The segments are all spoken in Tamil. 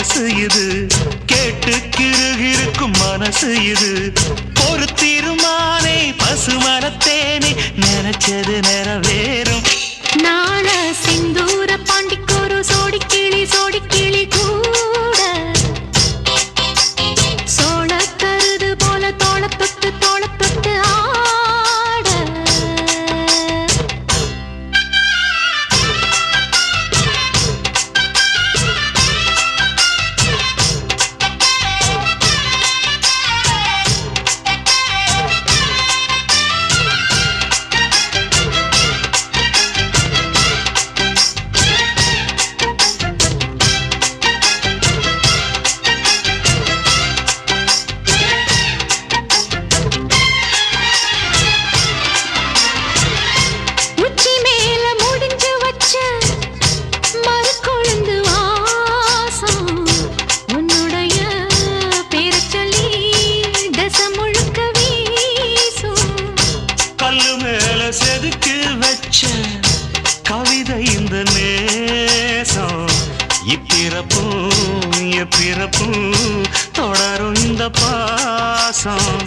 வயசு இது. கேட்டு கிருகிருக்கும் மனசு இது. பொறுத்திருமானே பசுமரத்தேனே. நினைச்சது நிறவேற. செதுக்கு வச்ச கவிதை இந்த நேசம். இப்பிறப்பும் எப்பிறப்பும் தொடரும் இந்த பாசம்.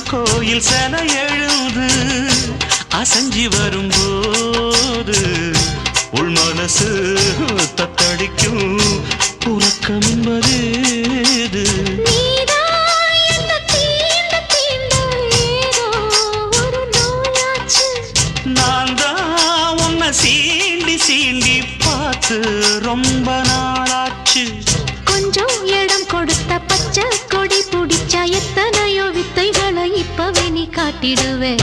கோயில் சென எழுது அசஞ்சி வரும்போது உள் மனசு தத்தடிக்கும் உறக்கம் என்பது நான் உன்னை சீண்டி சீண்டி பார்த்து ரொம்ப நாளாச்சு. காட்டிடுவேன்.